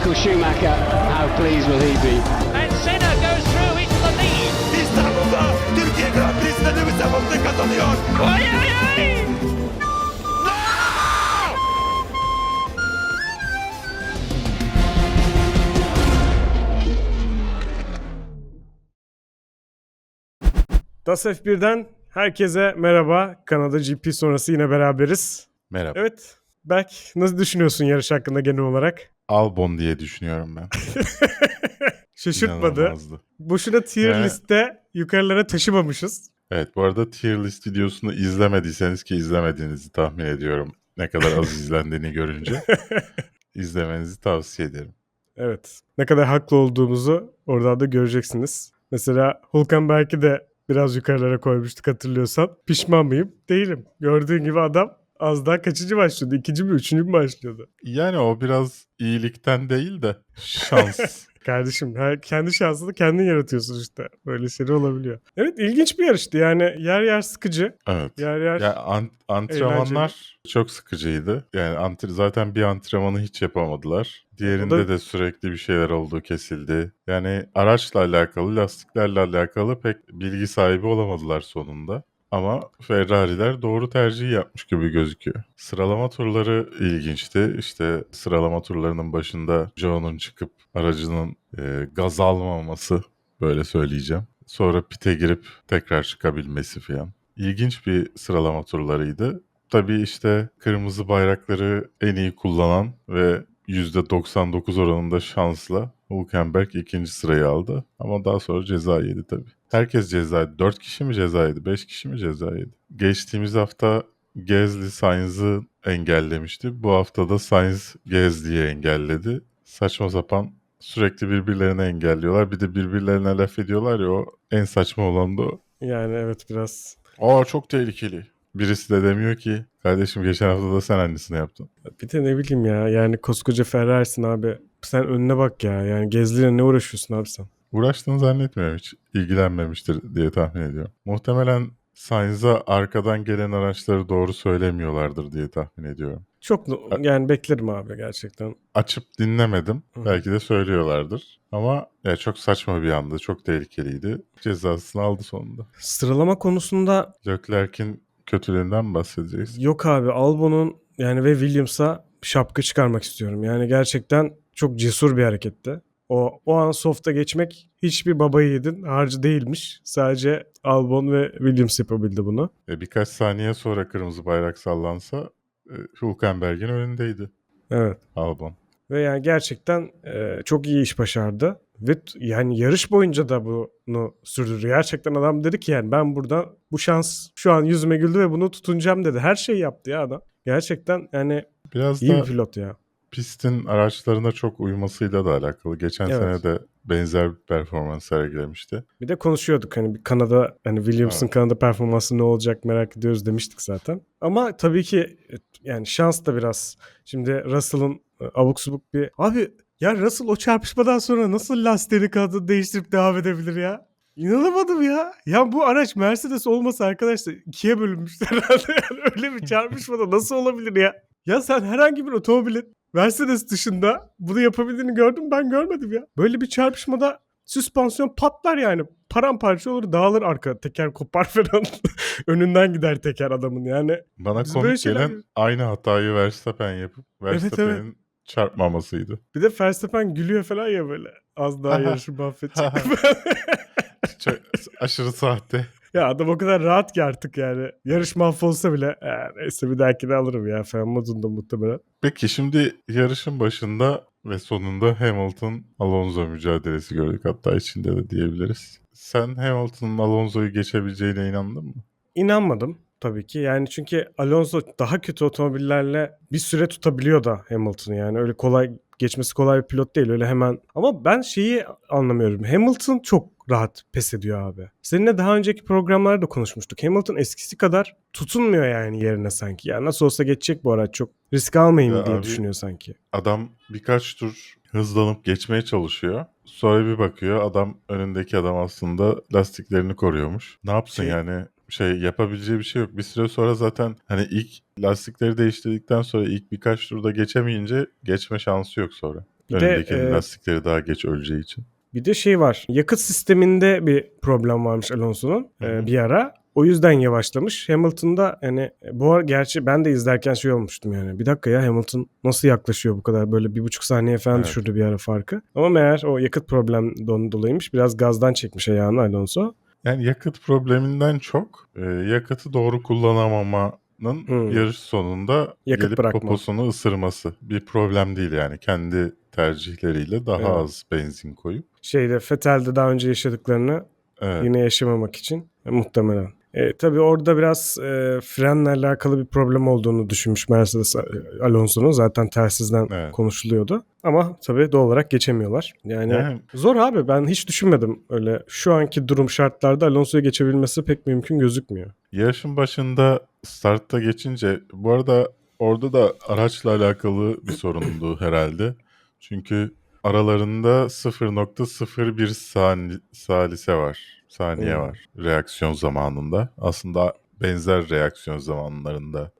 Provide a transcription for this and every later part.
Michael Schumacher, how pleased will he be? And Senna goes through into the lead. İstanbul'da Türkiye Grand Prix'sinde Lewis Hamilton kazanıyor. Ay ay ay! DAS F1'den herkese merhaba. Kanada GP sonrası yine beraberiz. Merhaba. Evet, Berk nasıl düşünüyorsun yarış hakkında genel olarak? Albon diye düşünüyorum ben. Şaşırtmadı. İnanılmazdı. Boşuna tier Yani- liste yukarılara taşımamışız. Evet bu arada tier list videosunu izlemediyseniz ki izlemediğinizi tahmin ediyorum. Ne kadar az izlendiğini görünce. izlemenizi tavsiye ederim. Evet. Ne kadar haklı olduğumuzu oradan da göreceksiniz. Mesela Hulkenberg'i de biraz yukarılara koymuştuk hatırlıyorsan. Pişman mıyım? Değilim. Gördüğün gibi adam az daha kaçıncı başlıyordu? İkinci mi, üçüncü mü başlıyordu? Yani o biraz iyilikten değil de şans. Kardeşim her, kendi şansını kendin yaratıyorsun işte. Böyle şeyler olabiliyor. Evet ilginç bir yarıştı yani yer yer sıkıcı. evet. Yer yer Ya an- antrenmanlar çok sıkıcıydı. Yani antre- zaten bir antrenmanı hiç yapamadılar. Diğerinde da- de sürekli bir şeyler oldu, kesildi. Yani araçla alakalı, lastiklerle alakalı pek bilgi sahibi olamadılar sonunda. Ama Ferrari'ler doğru tercihi yapmış gibi gözüküyor. Sıralama turları ilginçti. İşte sıralama turlarının başında Joe'nun çıkıp aracının e, gaz almaması böyle söyleyeceğim. Sonra pite girip tekrar çıkabilmesi falan. İlginç bir sıralama turlarıydı. Tabii işte kırmızı bayrakları en iyi kullanan ve %99 oranında şansla Hülkenberg ikinci sırayı aldı. Ama daha sonra ceza yedi tabii. Herkes ceza yedi. 4 kişi mi ceza yedi? 5 kişi mi ceza yedi? Geçtiğimiz hafta Gezli Sainz'ı engellemişti. Bu hafta da Sainz Gezli'yi engelledi. Saçma sapan sürekli birbirlerini engelliyorlar. Bir de birbirlerine laf ediyorlar ya o en saçma olan da o. yani evet biraz. Aa çok tehlikeli. Birisi de demiyor ki kardeşim geçen hafta da sen annesini yaptın. Bir de ne bileyim ya yani koskoca Ferrari'sin abi. Sen önüne bak ya yani Gezli'yle ne uğraşıyorsun abi sen? Uğraştığını zannetmiyorum hiç. ilgilenmemiştir diye tahmin ediyorum. Muhtemelen Sainz'a arkadan gelen araçları doğru söylemiyorlardır diye tahmin ediyorum. Çok yani beklerim abi gerçekten. Açıp dinlemedim. Hı. Belki de söylüyorlardır. Ama ya çok saçma bir andı. Çok tehlikeliydi. Cezasını aldı sonunda. Sıralama konusunda Leclerc'in kötülüğünden mi bahsedeceğiz? yok abi Albon'un yani ve Williams'a şapka çıkarmak istiyorum. Yani gerçekten çok cesur bir hareketti. O, o an soft'a geçmek hiçbir baba yiğidin harcı değilmiş. Sadece Albon ve Williams yapabildi bunu. E, birkaç saniye sonra kırmızı bayrak sallansa e, Hülkenberg'in önündeydi Evet. Albon. Ve yani gerçekten e, çok iyi iş başardı. Ve yani yarış boyunca da bunu sürdürdü. Gerçekten adam dedi ki yani ben buradan bu şans şu an yüzüme güldü ve bunu tutunacağım dedi. Her şeyi yaptı ya adam. Gerçekten yani Biraz iyi da bir pilot ya. Pistin araçlarına çok uymasıyla da alakalı. Geçen Evet. sene de benzer bir performans sergilemişti. Bir de konuşuyorduk hani bir Kanada hani Williams'ın Evet. Kanada performansı ne olacak merak ediyoruz demiştik zaten. Ama tabii ki e, yani şans da biraz. Şimdi Russell'ın e, abuk subuk bir abi ya Russell o çarpışmadan sonra nasıl lastiğini kanadı değiştirip devam edebilir ya? İnanamadım ya. Ya bu araç Mercedes olmasa arkadaşlar ikiye bölünmüş herhalde. Yani öyle bir çarpışmada nasıl olabilir ya? Ya sen herhangi bir otomobilin Mercedes dışında bunu yapabildiğini gördün mü? Ben görmedim ya. Böyle bir çarpışmada süspansiyon patlar yani. Paramparça olur dağılır arka teker kopar falan. Önünden gider teker adamın yani. Bana Biz komik şeyler- gelen aynı hatayı Verstappen yapıp Verstappen'in çarpmamasıydı. Bir de Verstappen gülüyor falan ya böyle. Az daha yarışı mahvedecek. Çok aşırı sahte. Ya adam o kadar rahat ki artık yani. Yarış mahvolsa bile "Ee, neyse bir dahakini alırım ya falan modunda muhtemelen. Peki şimdi yarışın başında ve sonunda Hamilton Alonso mücadelesi gördük hatta içinde de diyebiliriz. Sen Hamilton'ın Alonso'yu geçebileceğine inandın mı? İnanmadım tabii ki. Yani çünkü Alonso daha kötü otomobillerle bir süre tutabiliyor da Hamilton'ı yani. Öyle kolay geçmesi kolay bir pilot değil öyle hemen. Ama ben şeyi anlamıyorum. Hamilton çok rahat pes ediyor abi. Seninle daha önceki programlarda da konuşmuştuk. Hamilton eskisi kadar tutunmuyor yani yerine sanki. Ya nasıl olsa geçecek bu araç çok risk almayayım Ya diye abi- düşünüyor sanki. Adam birkaç tur hızlanıp geçmeye çalışıyor. Sonra bir bakıyor adam önündeki adam aslında lastiklerini koruyormuş. Ne yapsın Şey- yani şey yapabileceği bir şey yok. Bir süre sonra zaten hani ilk lastikleri değiştirdikten sonra ilk birkaç turda geçemeyince geçme şansı yok sonra. Bir de, Önündekinin e, lastikleri daha geç öleceği için. Bir de şey var. Yakıt sisteminde bir problem varmış Alonso'nun e, bir ara. O yüzden yavaşlamış. Hamilton'da yani bu gerçi ben de izlerken şey olmuştum yani. Bir dakika ya Hamilton nasıl yaklaşıyor bu kadar böyle bir buçuk saniye falan Evet. düşürdü bir ara farkı. Ama meğer o yakıt problemden dolayıymış. Biraz gazdan çekmiş ayağını Alonso. Yani yakıt probleminden çok e, yakıtı doğru kullanamamanın Hmm. yarış sonunda Yakıt gelip bırakma. poposunu ısırması. Bir problem değil yani. Kendi tercihleriyle daha Evet. az benzin koyup. Şeyde Vettel'de daha önce yaşadıklarını Evet. yine yaşamamak için e, muhtemelen. E, tabii orada biraz e, frenle alakalı bir problem olduğunu düşünmüş Mercedes e, Alonso'nun. Zaten telsizden Evet. konuşuluyordu. Ama tabii doğal olarak geçemiyorlar. Yani, Yani- zor abi ben hiç düşünmedim öyle. Şu anki durum şartlarda Alonso'ya geçebilmesi pek mümkün gözükmüyor. Yarışın başında startta geçince bu arada orada da araçla alakalı bir sorundu herhalde. Çünkü aralarında 0.01 sani, salise var. Saniye Hmm. var reaksiyon zamanında. Aslında benzer reaksiyon zamanlarında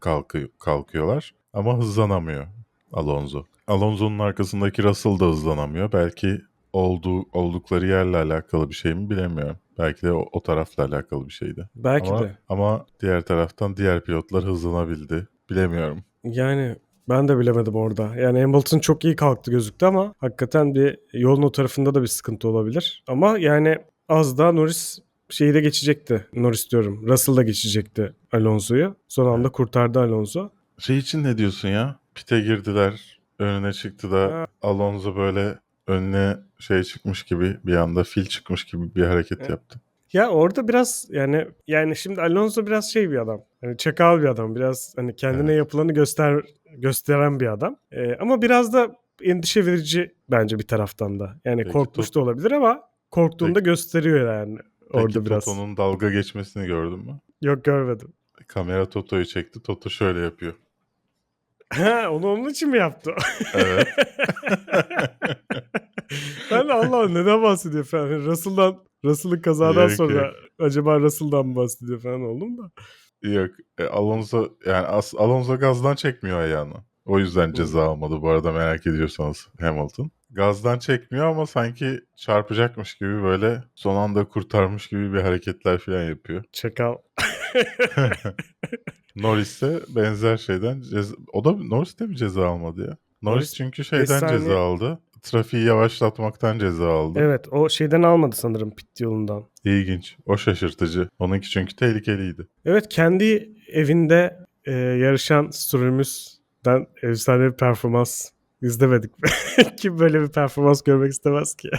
kalkıyor, kalkıyorlar ama hızlanamıyor Alonso. Alonso'nun arkasındaki Russell da hızlanamıyor. Belki olduğu oldukları yerle alakalı bir şey mi bilemiyorum. Belki de o, o tarafla alakalı bir şeydi. Belki ama, de. ama diğer taraftan diğer pilotlar hızlanabildi. Bilemiyorum. Yani ben de bilemedim orada. Yani Hamilton çok iyi kalktı gözüktü ama hakikaten bir yolun o tarafında da bir sıkıntı olabilir. Ama yani az daha Norris şeyi de geçecekti. Norris diyorum. Russell da geçecekti Alonso'yu. Son anda kurtardı Alonso. Şey için ne diyorsun ya? Pite girdiler. Önüne çıktı da Ha. Alonso böyle önüne şey çıkmış gibi bir anda fil çıkmış gibi bir hareket Evet. yaptı. Ya orada biraz yani yani şimdi Alonso biraz şey bir adam. Hani çakal bir adam. Biraz hani kendine Evet. yapılanı göster gösteren bir adam. Ee, ama biraz da endişe verici bence bir taraftan da. Yani Peki, korkmuş da olabilir ama korktuğunda Peki. gösteriyor yani orada Peki biraz. Toto'nun dalga geçmesini gördün mü? Yok görmedim. Kamera Toto'yu çekti. Toto şöyle yapıyor. Ha, onu onun için mi yaptı? Evet. ben de Allah Allah neden bahsediyor falan. Yani Russell'dan Russell'ın kazadan Yok, sonra yok. acaba Russell'dan mı bahsediyor falan oldum da. Yok. E, Alonso yani as, Alonso gazdan çekmiyor ayağını. O yüzden ceza almadı bu arada merak ediyorsanız Hamilton. Gazdan çekmiyor ama sanki çarpacakmış gibi böyle son anda kurtarmış gibi bir hareketler falan yapıyor. Çakal. Norris de benzer şeyden ceza... O da Norris de mi ceza almadı ya? Norris Norris çünkü şeyden saniye- ceza aldı. Trafiği yavaşlatmaktan ceza aldı. evet o şeyden almadı sanırım pit yolundan. İlginç. O şaşırtıcı. Onunki çünkü tehlikeliydi. Evet kendi evinde e, yarışan Stroll'ümüzden efsane bir performans izlemedik. Kim böyle bir performans görmek istemez ki?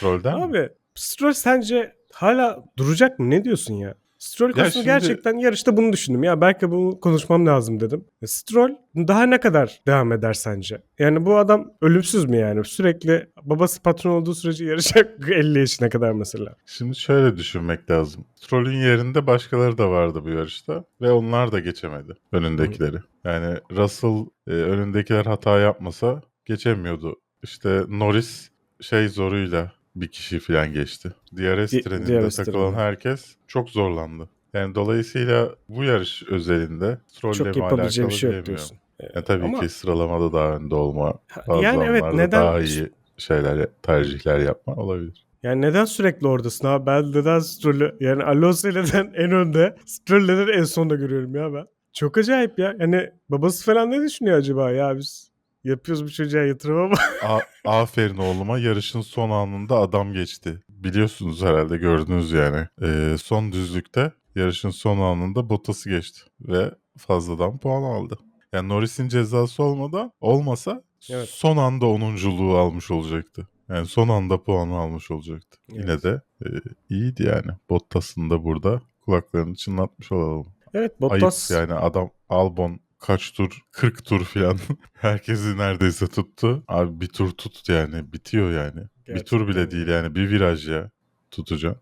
Trollden? Abi Stroll sence hala duracak mı? Ne diyorsun ya? Stroll konusunda şimdi- gerçekten yarışta bunu düşündüm. Ya belki bunu konuşmam lazım dedim. E, Stroll daha ne kadar devam eder sence? Yani bu adam ölümsüz mü yani? Sürekli babası patron olduğu sürece yarışacak 50 yaşına kadar mesela. Şimdi şöyle düşünmek lazım. Stroll'ün yerinde başkaları da vardı bu yarışta ve onlar da geçemedi önündekileri. Yani Russell e, önündekiler hata yapmasa geçemiyordu. İşte Norris şey zoruyla bir kişi falan geçti. DRS Di- treninde DRS takılan treninde. herkes çok zorlandı. Yani dolayısıyla bu yarış özelinde Stroll'le Çok mi alakalı bir şey diyorsun. Yani tabii Ama- ki sıralamada daha önde olma, bazı yani evet neden daha iyi şeyler, tercihler yapma olabilir. Yani neden sürekli oradasın abi? Ben neden Stroll'ü yani Alonso neden en önde, Stroll'ü neden en sonda görüyorum ya ben? Çok acayip ya. Yani babası falan ne düşünüyor acaba ya biz yapıyoruz bu çocuğa yatırım ama A- aferin oğluma yarışın son anında adam geçti. Biliyorsunuz herhalde gördünüz yani. Ee, son düzlükte yarışın son anında Bottas'ı geçti ve fazladan puan aldı. Yani Norris'in cezası olmadan olmasa Evet. son anda 10'unculuğu almış olacaktı. Yani son anda puanı almış olacaktı. Evet. Yine de e, iyiydi yani. Bottas'ın da burada kulaklarını çınlatmış olalım. evet Bottas Ayıp yani adam Albon kaç tur 40 tur falan herkesi neredeyse tuttu. Abi bir tur tut yani bitiyor yani. Bir tur bile Gerçekten değil yani bir viraj ya tutacağım.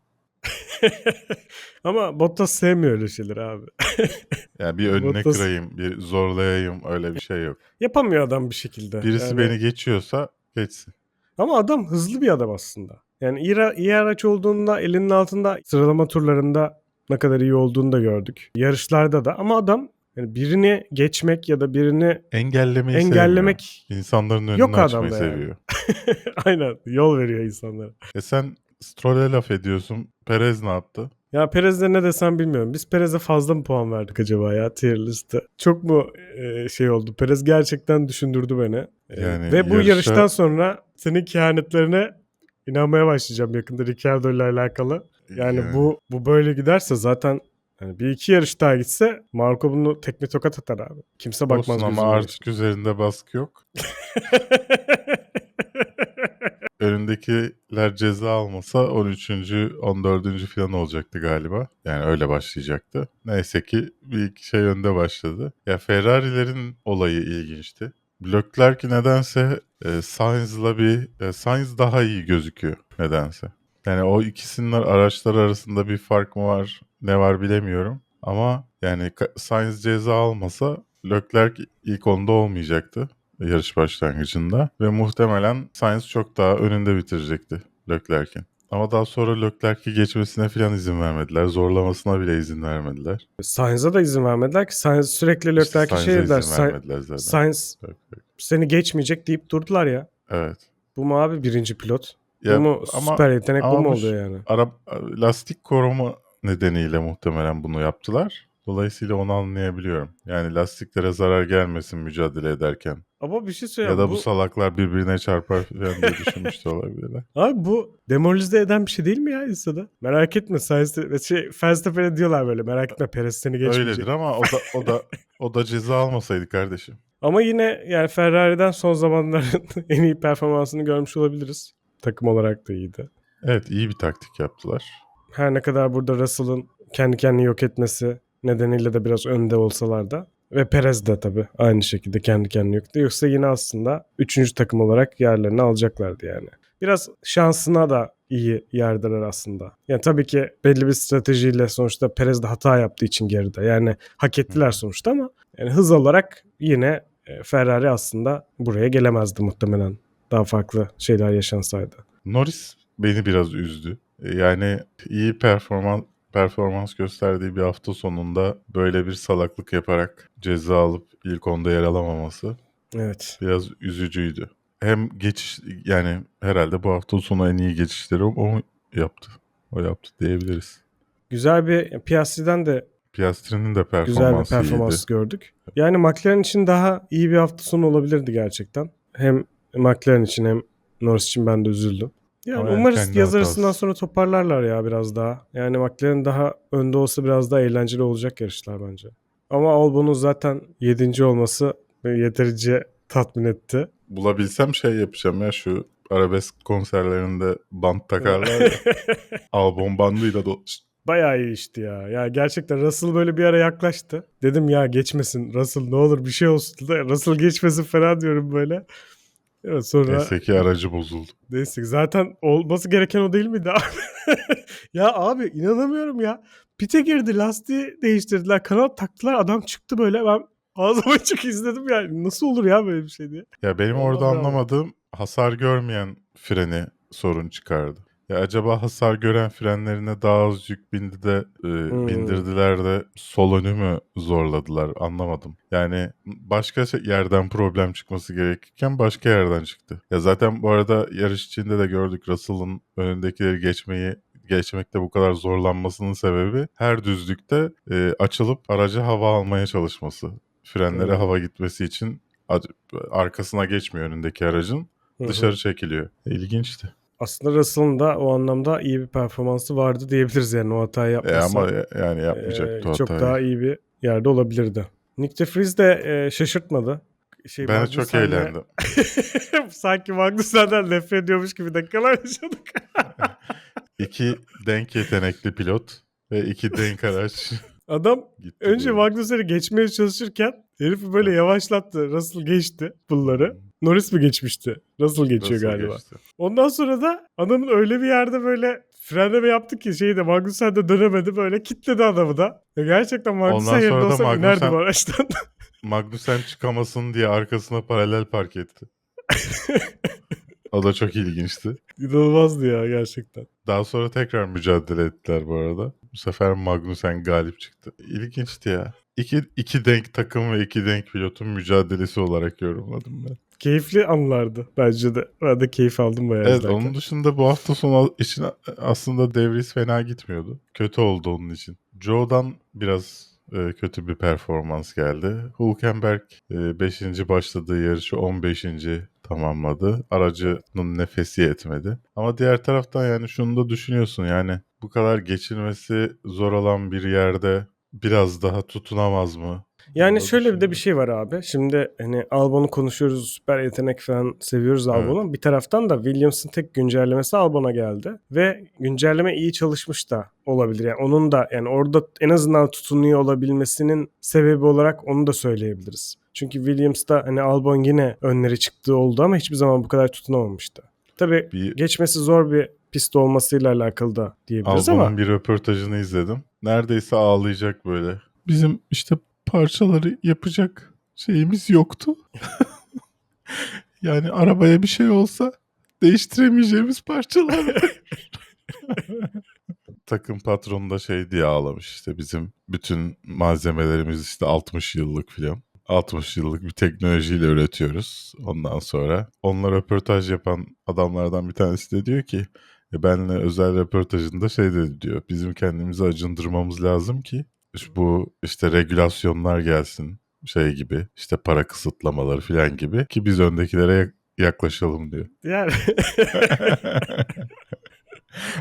ama Bottas sevmiyor öyle şeyler abi. Yani bir önüne Bottas- kırayım, bir zorlayayım öyle bir şey yok. Yapamıyor adam bir şekilde. Birisi Yani- beni geçiyorsa geçsin. Ama adam hızlı bir adam aslında. Yani iyi, iyi araç olduğunda elinin altında sıralama turlarında ne kadar iyi olduğunu da gördük. Yarışlarda da ama adam Yani birini geçmek ya da birini Engellemeyi engellemek sevmiyor. İnsanların önünü Yok açmayı yani. seviyor. aynen yol veriyor insanlara. E sen Stroll'e laf ediyorsun. Perez ne yaptı? Ya Perez'de ne desem bilmiyorum. Biz Perez'e fazla mı puan verdik acaba ya tier liste? Çok mu e, şey oldu? Perez gerçekten düşündürdü beni. E, Yani Ve bu yarışa- yarıştan sonra senin kehanetlerine inanmaya başlayacağım yakında Ricciardo ile alakalı. Yani, bu bu böyle giderse zaten hani bir iki yarış daha gitse Marco bunu tekme tokat atar abi. Kimse bakmaz Olsun ama gözüne. artık üzerinde baskı yok. Önündekiler ceza almasa 13. 14. falan olacaktı galiba. Yani öyle başlayacaktı. Neyse ki bir iki şey önde başladı. Ya Ferrari'lerin olayı ilginçti. Leclerc nedense e, Sainz'la bir e, Sainz daha iyi gözüküyor nedense. Yani o ikisinin araçlar arasında bir fark mı var ne var bilemiyorum. Ama yani Sainz ceza almasa Leclerc ilk onda olmayacaktı yarış başlangıcında. Ve muhtemelen Sainz çok daha önünde bitirecekti Leclerc'in. Ama daha sonra Leclerc'i geçmesine falan izin vermediler. Zorlamasına bile izin vermediler. Sainz'a da izin vermediler ki Sainz sürekli İşte Leclerc'e şey Sain- vermediler zaten. Sainz Leclerc. seni geçmeyecek deyip durdular ya. Evet. Bu mu abi birinci pilot? Ya, bu mu ama süper yetenek bu ama mu bu- oluyor yani? Arap lastik koruma nedeniyle muhtemelen bunu yaptılar. Dolayısıyla onu anlayabiliyorum. Yani lastiklere zarar gelmesin mücadele ederken. Ama bir şey Ya söyleyeyim. da bu bu, salaklar birbirine çarpar falan diye düşünmüş de olabilirler. Abi bu demoralize eden bir şey değil mi ya insada? Merak etme ve şey, Verstappen'e diyorlar böyle merak etme Perez seni geçmeyecek. Öyledir ama o da o da o da ceza almasaydı kardeşim. Ama yine yani Ferrari'den son zamanların en iyi performansını görmüş olabiliriz. Takım olarak da iyiydi. Evet iyi bir taktik yaptılar. Her ne kadar burada Russell'ın kendi kendini yok etmesi nedeniyle de biraz önde olsalar da ve Perez de tabii aynı şekilde kendi kendini yok etti. Yoksa yine aslında üçüncü takım olarak yerlerini alacaklardı yani. Biraz şansına da iyi yerdeler aslında. Yani tabii ki belli bir stratejiyle sonuçta Perez de hata yaptığı için geride. Yani hak ettiler sonuçta ama yani hız olarak yine e, Ferrari aslında buraya gelemezdi muhtemelen. Daha farklı şeyler yaşansaydı. Norris beni biraz üzdü. Yani iyi performans performans gösterdiği bir hafta sonunda böyle bir salaklık yaparak ceza alıp ilk onda yer alamaması Evet. biraz üzücüydü. Hem geçiş yani herhalde bu hafta sonu en iyi geçişleri o, yaptı. O yaptı diyebiliriz. Güzel bir Piastri'den de Piastri'nin de performansı güzel bir performans iyiydi. gördük. Yani McLaren için daha iyi bir hafta sonu olabilirdi gerçekten. Hem McLaren için hem Norris için ben de üzüldüm. Yani Ama umarız yaz arasından sonra toparlarlar ya biraz daha. Yani McLaren daha önde olsa biraz daha eğlenceli olacak yarışlar bence. Ama Albon'un zaten 7. olması yeterince tatmin etti. Bulabilsem şey yapacağım ya şu arabesk konserlerinde bant takarlar ya. Albon bandıyla da Bayağı iyi işti ya. Ya gerçekten Russell böyle bir ara yaklaştı. Dedim ya geçmesin Russell ne olur bir şey olsun da Russell geçmesin falan diyorum böyle. Evet sonra neyse ki aracı bozuldu. neyse zaten olması gereken o değil miydi abi? ya abi inanamıyorum ya. Pite girdi lastiği değiştirdiler kanat taktılar adam çıktı böyle ben ağzım açık izledim yani. Nasıl olur ya böyle bir şey diye. Ya benim orada anlamadığım hasar görmeyen freni sorun çıkardı. Ya acaba hasar gören frenlerine daha az yük bindi de e, Hmm. bindirdiler de sol önü mü zorladılar anlamadım. Yani başka şey- yerden problem çıkması gerekirken başka yerden çıktı. Ya zaten bu arada yarış içinde de gördük Russell'ın önündekileri geçmeyi geçmekte bu kadar zorlanmasının sebebi her düzlükte e, açılıp araca hava almaya çalışması. Frenlere Hmm. hava gitmesi için ac- arkasına geçmiyor önündeki aracın. Hı hı. Dışarı çekiliyor. İlginçti. Aslında Russell'ın da o anlamda iyi bir performansı vardı diyebiliriz yani o hatayı E yapmasa. ama ya- yani yapmayacaktı Ee, o çok hatayı. daha iyi bir yerde olabilirdi. Nick de Vries de e, şaşırtmadı. Şey, Ben çok Magnussen'le- eğlendim. Sanki Magnussen'den nefret ediyormuş gibi dakikalar yaşadık. İki denk yetenekli pilot ve iki denk araç Adam gitti. önce. Magnussen'i geçmeye çalışırken herifi böyle yavaşlattı. Russell geçti bunları. Norris mi geçmişti? Russell geçiyor Nasıl galiba. geçti? Ondan sonra da adamın öyle bir yerde böyle frenleme yaptı ki şeyi de Magnussen de dönemedi böyle kitledi adamı da. Ya gerçekten Magnussen yerinde sonra da olsam inerdim Magnussen- araçtan. Magnussen çıkamasın diye arkasına paralel park etti. o da çok ilginçti. İnanılmazdı ya gerçekten. Daha sonra tekrar mücadele ettiler bu arada. Bu sefer Magnussen galip çıktı. İlginçti ya. iki, iki denk takım ve iki denk pilotun mücadelesi olarak yorumladım ben. Keyifli anlardı bence de. Ben de keyif aldım bayağı Evet izlerken. onun dışında bu hafta sonu için aslında devris fena gitmiyordu. Kötü oldu onun için. Joe'dan biraz e, kötü bir performans geldi. Hülkenberg 5. başladığı yarışı 15. tamamladı. Aracının nefesi yetmedi. Ama diğer taraftan yani şunu da düşünüyorsun yani bu kadar geçilmesi zor olan bir yerde biraz daha tutunamaz mı? Yani da şöyle bir de bir şey var abi. Şimdi hani Albon'u konuşuyoruz. Süper yetenek falan seviyoruz Evet. Albon'u. Bir taraftan da Williams'ın tek güncellemesi Albon'a geldi. Ve güncelleme iyi çalışmış da olabilir. Yani onun da yani orada en azından tutunuyor olabilmesinin sebebi olarak onu da söyleyebiliriz. Çünkü Williams'ta hani Albon yine önleri çıktığı oldu ama hiçbir zaman bu kadar tutunamamıştı. Tabii Bir geçmesi zor bir pist olmasıyla alakalı da diyebiliriz ama Albon'un bir röportajını izledim. Neredeyse ağlayacak böyle. Bizim işte parçaları yapacak şeyimiz yoktu. yani arabaya bir şey olsa değiştiremeyeceğimiz parçalar var. Takım patronu da şey diye ağlamış işte bizim bütün malzemelerimiz işte 60 yıllık filan. 60 yıllık bir teknolojiyle üretiyoruz. Ondan sonra onunla röportaj yapan adamlardan bir tanesi de diyor ki e, benle özel röportajında şey dedi diyor. Bizim kendimizi acındırmamız lazım ki bu işte regülasyonlar gelsin şey gibi işte para kısıtlamaları falan gibi ki biz öndekilere yak- yaklaşalım diyor. yani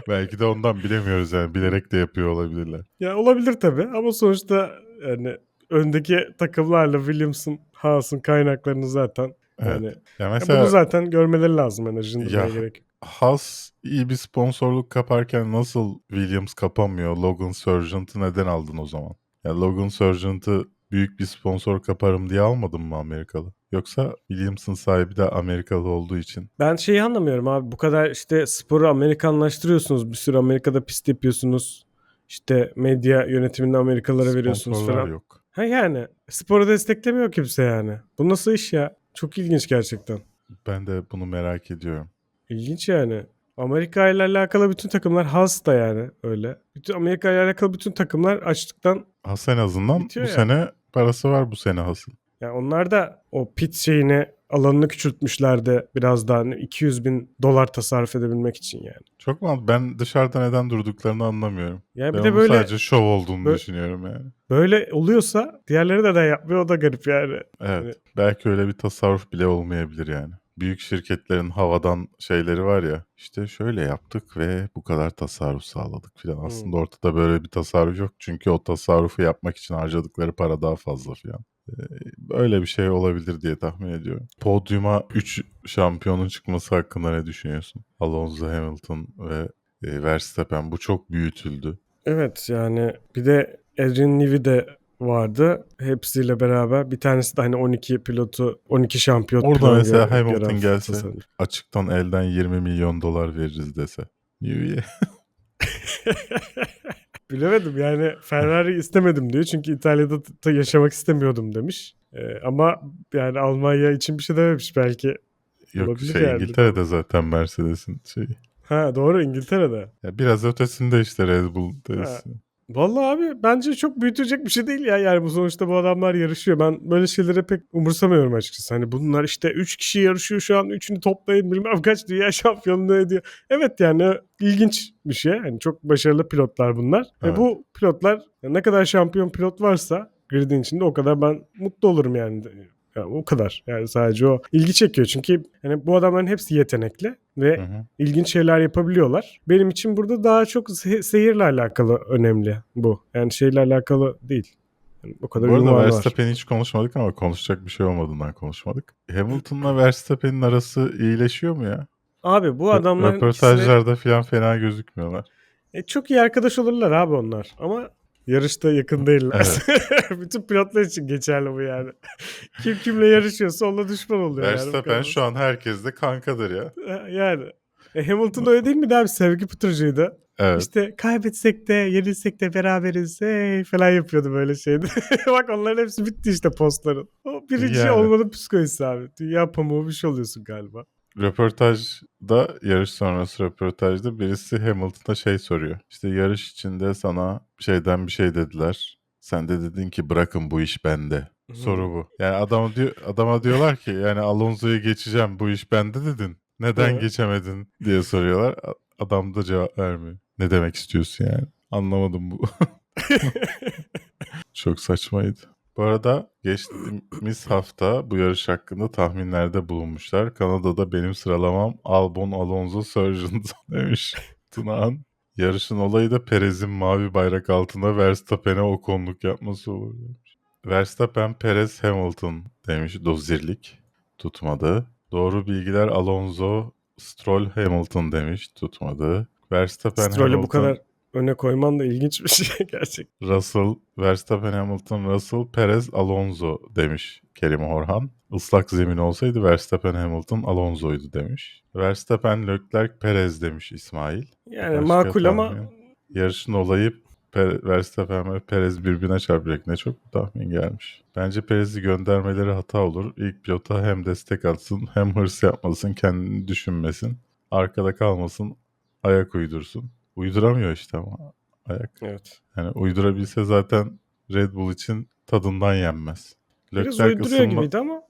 Belki de ondan bilemiyoruz yani bilerek de yapıyor olabilirler. Ya olabilir tabii ama sonuçta yani öndeki takımlarla Williams'ın, Haas'ın kaynaklarını zaten yani Ya ya mesela bunu zaten görmeleri lazım yani Ya, gerek. Haas iyi bir sponsorluk kaparken nasıl Williams kapamıyor? Logan Sargent'ı neden aldın o zaman? Ya Logan Sargent'ı büyük bir sponsor kaparım diye almadın mı Amerikalı? Yoksa Williams'ın sahibi de Amerikalı olduğu için. Ben şeyi anlamıyorum abi bu kadar işte sporu Amerikanlaştırıyorsunuz bir sürü Amerika'da pist yapıyorsunuz. İşte medya yönetimini Amerikalılara veriyorsunuz falan. yok. Ha yani sporu desteklemiyor kimse yani. Bu nasıl iş ya? Çok ilginç gerçekten. Ben de bunu merak ediyorum. İlginç yani. Amerika ile alakalı bütün takımlar Haas da yani öyle. Bütün Amerika ile alakalı bütün takımlar açlıktan Haas en azından Bitiyor bu ya. sene parası var bu sene Haas'ın. yani onlar da o pit şeyini alanını küçültmüşler de biraz daha hani 200 bin dolar tasarruf edebilmek için yani. Çok mu? Ben dışarıda neden durduklarını anlamıyorum. Ya ben bir de onun böyle sadece şov olduğunu böyle- düşünüyorum yani. böyle oluyorsa diğerleri de de yapmıyor o da garip yani. Evet. Hani- Belki öyle bir tasarruf bile olmayabilir yani. Büyük şirketlerin havadan şeyleri var ya. İşte şöyle yaptık ve bu kadar tasarruf sağladık filan. Aslında ortada böyle bir tasarruf yok. Çünkü o tasarrufu yapmak için harcadıkları para daha fazla filan. Ee, Öyle bir şey olabilir diye tahmin ediyorum. Podyuma 3 şampiyonun çıkması hakkında ne düşünüyorsun? Alonso, Hamilton ve e, Verstappen. Bu çok büyütüldü. Evet yani bir de Adrian Newey de vardı. Hepsiyle beraber bir tanesi de hani 12 pilotu 12 şampiyon Orada mesela Hamilton gelse- tasarım. Açıktan elden 20 milyon dolar veririz dese. Newey'e. Bilemedim yani Ferrari istemedim diyor çünkü İtalya'da da yaşamak istemiyordum demiş. Ee, ama yani Almanya için bir şey dememiş belki. Yok Olabilir şey yani. İngiltere'de zaten Mercedes'in şeyi. Ha doğru İngiltere'de. Ya biraz ötesinde işte Red Bull derisi. Vallahi abi bence çok büyütecek bir şey değil ya. Yani bu sonuçta bu adamlar yarışıyor. Ben böyle şeylere pek umursamıyorum açıkçası. Hani bunlar işte 3 kişi yarışıyor şu an. Üçünü toplayın bilmem kaç dünya şampiyonluğu ediyor. Evet yani ilginç bir şey. Hani çok başarılı pilotlar bunlar. Evet. Ve bu pilotlar ne kadar şampiyon pilot varsa gridin içinde o kadar ben mutlu olurum yani. Yani o kadar. Yani sadece o ilgi çekiyor. Çünkü hani bu adamların hepsi yetenekli ve Hı hı. ilginç şeyler yapabiliyorlar. Benim için burada daha çok se- seyirle alakalı önemli bu. Yani şeyle alakalı değil. Yani o kadar Bu arada. Verstappen'i hiç konuşmadık ama konuşacak bir şey olmadığından konuşmadık. Hamilton'la Verstappen'in arası iyileşiyor mu ya? Abi bu de- Röportajlarda falan fena gözükmüyorlar. E, çok iyi arkadaş olurlar abi onlar. Ama yarışta yakın değiller. Bütün pilotlar için geçerli bu yani. Kim kimle yarışıyorsa onunla düşman oluyor. yani Verstappen kadar. şu an herkesle kankadır ya. Yani. E, Hamilton öyle değil miydi abi? Sevgi pıtırcıydı. Evet. İşte kaybetsek de yenilsek de beraberiz hey, falan yapıyordu böyle şeydi. Bak onların hepsi bitti işte postların. O birinci Yani. olmanın psikolojisi abi. Dünya pamuğu bir şey oluyorsun galiba. Röportajda, yarış sonrası röportajda birisi Hamilton'a şey soruyor. İşte yarış içinde sana şeyden bir şey dediler. Sen de dedin ki bırakın bu iş bende. Hı. Soru bu. Yani adama diyor adama diyorlar ki yani Alonso'yu geçeceğim bu iş bende dedin. Neden Evet. geçemedin diye soruyorlar. Adam da cevap vermiyor. Ne demek istiyorsun yani? Anlamadım bu. Çok saçmaydı. Bu arada geçtiğimiz hafta bu yarış hakkında tahminlerde bulunmuşlar. Kanada'da benim sıralamam Albon, Alonso, Sargent demiş Tunağan. Yarışın olayı da Perez'in mavi bayrak altında Verstappen'e o konluk yapması olur demiş. Verstappen, Perez, Hamilton demiş dozirlik. Tutmadı. Doğru bilgiler Alonso, Stroll, Hamilton demiş. Tutmadı. Verstappen, Stroll'ü bu kadar öne koyman da ilginç bir şey gerçekten. Russell, Verstappen, Hamilton, Russell, Perez, Alonso demiş Kerim Orhan. Islak zemin olsaydı Verstappen, Hamilton, Alonso'ydu demiş. Verstappen, Leclerc, Perez demiş İsmail. Yani Başka makul ama tahmin? Yarışın olayı Per- Verstappen ve Perez birbirine çarpacak. Ne çok tahmin gelmiş. Bence Perez'i göndermeleri hata olur. İlk pilota hem destek atsın hem hırs yapmasın, kendini düşünmesin. Arkada kalmasın, ayak uydursun. Uyduramıyor işte ama ayak. evet. Yani uydurabilse zaten Red Bull için tadından yenmez. Biraz Leclerc uyduruyor ısınma- gibiydi ama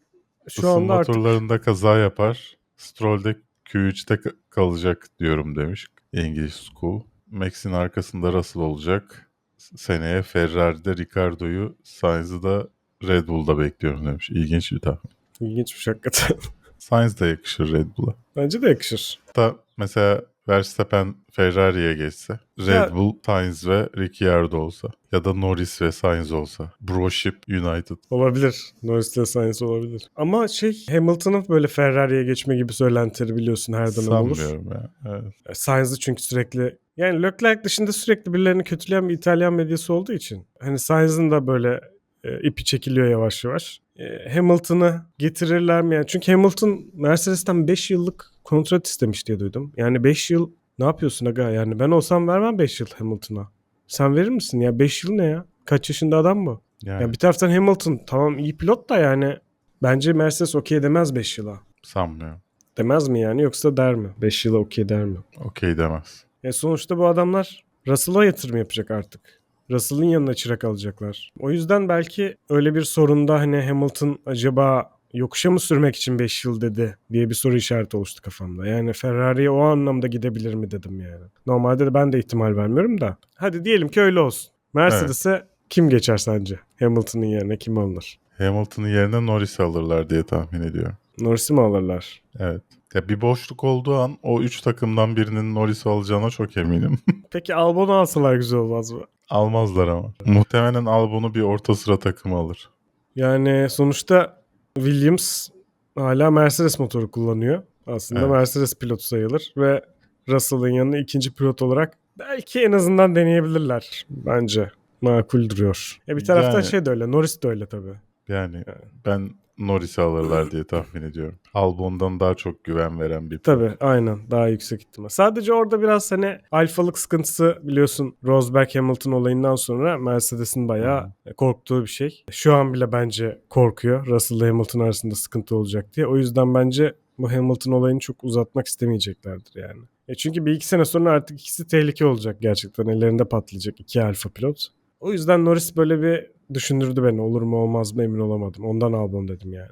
şu anda artık turlarında kaza yapar. Stroll'de Q3'te ka- kalacak diyorum demiş English School. Max'in arkasında Russell olacak. Seneye Ferrari'de Ricardo'yu, Sainz'ı da Red Bull'da bekliyorum demiş. İlginç bir tahmin. ilginçmiş hakikaten. Sainz de yakışır Red Bull'a. Bence de yakışır. Hatta mesela Verstappen Ferrari'ye geçse, Red Ya- Bull, Sainz ve Ricciardo olsa ya da Norris ve Sainz olsa. Broship United. Olabilir. Norris'le Sainz olabilir. Ama şey Hamilton'ın böyle Ferrari'ye geçme gibi söylentileri biliyorsun her dönem olur. Sanmıyorum ya. Evet. Sainz'ı çünkü sürekli yani Leclerc dışında sürekli birilerini kötüleyen bir İtalyan medyası olduğu için hani Sainz'ın da böyle e, ipi çekiliyor yavaş yavaş. E, Hamilton'ı getirirler mi yani? Çünkü Hamilton Mercedes'ten 5 yıllık kontrat istemiş diye duydum. Yani 5 yıl ne yapıyorsun aga? Yani ben olsam vermem 5 yıl Hamilton'a. Sen verir misin ya? 5 yıl ne ya? Kaç yaşında adam bu? Yani Ya bir taraftan Hamilton tamam iyi pilot da yani bence Mercedes okey demez 5 yıla. sanmıyorum. Demez mi yani yoksa der mi? 5 yıla okey der mi? Okey demez. E sonuçta bu adamlar Russell'a yatırım yapacak artık. Russell'ın yanına çırak alacaklar. O yüzden belki öyle bir sorunda hani Hamilton acaba yokuşa mı sürmek için 5 yıl dedi diye bir soru işareti oluştu kafamda. Yani Ferrari'ye o anlamda gidebilir mi dedim yani. Normalde de ben de ihtimal vermiyorum da. Hadi diyelim ki öyle olsun. Mercedes'e kim geçer sence? Hamilton'ın yerine kim alınır? Hamilton'ın yerine Norris alırlar diye tahmin ediyorum. Norris'i mi alırlar? Evet. Ya bir boşluk olduğu an o üç takımdan birinin Norris alacağına çok eminim. Peki Albon'u alsalar güzel olmaz mı? Almazlar ama. Muhtemelen Albon'u bir orta sıra takımı alır. Yani sonuçta Williams hala Mercedes motoru kullanıyor. Aslında Evet. Mercedes pilotu sayılır ve Russell'ın yanına ikinci pilot olarak belki en azından deneyebilirler bence. Makul duruyor. Ya bir taraftan Yani- şey de öyle, Norris de öyle tabii. Yani ben Norris'i alırlar diye tahmin ediyorum. Albon'dan daha çok güven veren bir. Tabii aynen daha yüksek ihtimal. Sadece orada biraz hani alfalık sıkıntısı biliyorsun Rosberg Hamilton olayından sonra Mercedes'in bayağı korktuğu bir şey. Şu an bile bence korkuyor Russell ile Hamilton arasında sıkıntı olacak diye. O yüzden bence bu Hamilton olayını çok uzatmak istemeyeceklerdir yani. E çünkü bir iki sene sonra artık ikisi tehlike olacak gerçekten. Ellerinde patlayacak iki alfa pilot. O yüzden Norris böyle bir düşündürdü beni. Olur mu olmaz mı emin olamadım. Ondan Albon dedim yani.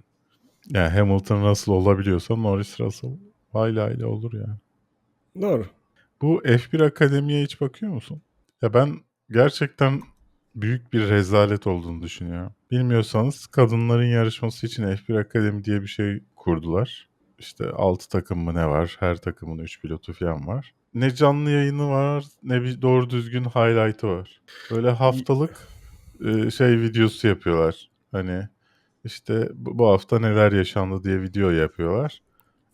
Yani Hamilton Russell olabiliyorsa Norris Russell hayli hayli olur yani. Doğru. Bu F1 Akademi'ye hiç bakıyor musun? Ya ben gerçekten büyük bir rezalet olduğunu düşünüyorum. Bilmiyorsanız kadınların yarışması için F1 Akademi diye bir şey kurdular. İşte 6 takım mı ne var? Her takımın 3 pilotu falan var. Ne canlı yayını var ne bir doğru düzgün highlight'ı var. Böyle haftalık e, şey videosu yapıyorlar. Hani işte bu hafta neler yaşandı diye video yapıyorlar.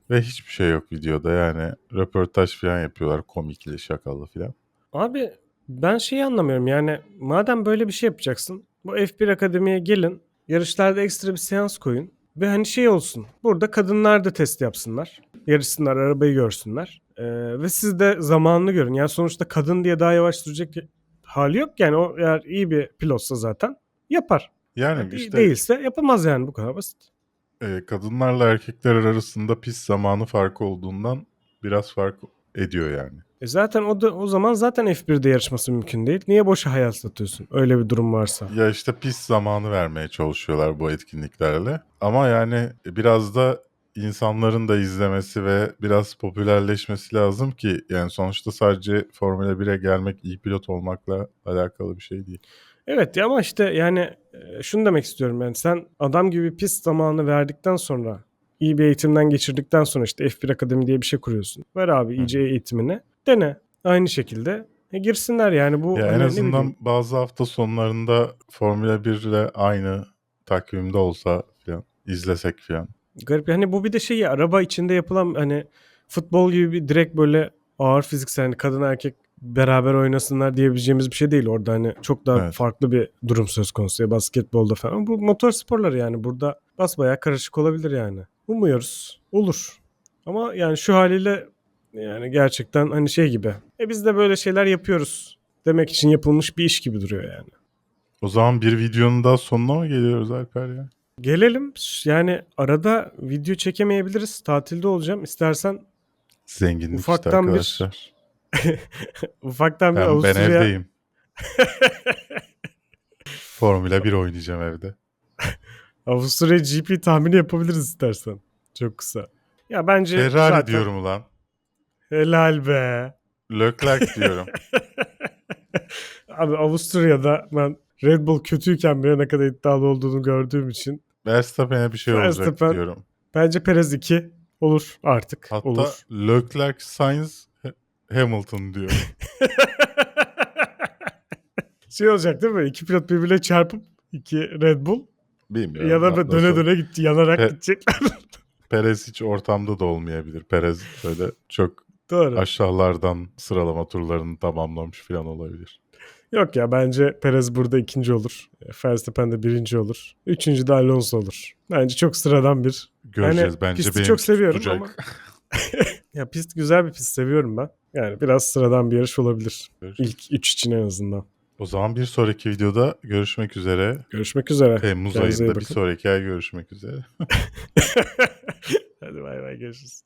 Ve hiçbir şey yok videoda yani röportaj falan yapıyorlar komikli şakalı falan. Abi ben şeyi anlamıyorum yani madem böyle bir şey yapacaksın bu F1 Akademi'ye gelin yarışlarda ekstra bir seans koyun ve hani şey olsun burada kadınlar da test yapsınlar yarışsınlar arabayı görsünler Ee, ve siz de zamanını görün yani sonuçta kadın diye daha yavaş sürecek hali yok yani o eğer iyi bir pilotsa zaten yapar Yani İyi işte değilse yapamaz yani bu kadar basit. e, kadınlarla erkekler arasında pist zamanı farkı olduğundan biraz fark ediyor yani. E zaten o da o zaman zaten F1'de yarışması mümkün değil. Niye boşa hayal satıyorsun? Öyle bir durum varsa. Ya işte pis zamanı vermeye çalışıyorlar bu etkinliklerle. Ama yani biraz da insanların da izlemesi ve biraz popülerleşmesi lazım ki yani sonuçta sadece Formula 1'e gelmek, iyi pilot olmakla alakalı bir şey değil. Evet ya ama işte yani e, şunu demek istiyorum yani sen adam gibi pist zamanı verdikten sonra iyi bir eğitimden geçirdikten sonra işte F1 Akademi diye bir şey kuruyorsun. Ver abi iyice eğitimini. Dene. Aynı şekilde e, girsinler yani bu Ya en hani azından bazı hafta sonlarında Formula 1 ile aynı takvimde olsa falan izlesek falan. Garip. Hani bu bir de şey ya, araba içinde yapılan hani futbol gibi bir direkt böyle ağır fiziksel hani kadın erkek beraber oynasınlar diyebileceğimiz bir şey değil orada hani çok daha Evet. farklı bir durum söz konusu ya basketbolda falan. Bu motor sporları yani burada basbayağı karışık olabilir yani. Umuyoruz. Olur. Ama yani şu haliyle yani gerçekten hani şey gibi. E biz de böyle şeyler yapıyoruz demek için yapılmış bir iş gibi duruyor yani. O zaman bir videonun daha sonuna mı geliyoruz Alper ya? Gelelim. Yani arada video çekemeyebiliriz. Tatilde olacağım. İstersen Zenginlik işte Ufaktan bir- arkadaşlar. ufaktan bir Ben, ben Avusturya evdeyim. Formula 1 oynayacağım evde. Avusturya GP tahmini yapabiliriz istersen. Çok kısa. Ya bence Ferrari zaten- diyorum ulan. Helal be. Leclerc diyorum. Abi Avusturya'da ben Red Bull kötüyken bile ne kadar iddialı olduğunu gördüğüm için Verstappen'e bir şey olacak Verstappen- diyorum. bence Perez 2 olur artık. Hatta olur. Leclerc, Sainz, Ha- Hamilton diyor. şey olacak değil mi? İki pilot birbirine çarpıp iki Red Bull Bilmiyorum. yana nasıl- döne döne gitti yanarak Pe- gidecekler. Perez hiç ortamda da olmayabilir. Perez böyle çok Doğru. aşağılardan sıralama turlarını tamamlamış falan olabilir. Yok ya bence Perez burada ikinci olur. Verstappen de birinci olur. Üçüncü de Alonso olur. Bence çok sıradan bir. Göreceğiz. Yani Bence pisti çok seviyorum tutacak. ama- Ya pist güzel bir pist seviyorum ben. Yani biraz sıradan bir yarış olabilir. Görüşürüz. İlk üç için en azından. O zaman bir sonraki videoda görüşmek üzere. Görüşmek üzere. Temmuz Kendinize ayında bir sonraki ay görüşmek üzere. Hadi bay bay görüşürüz.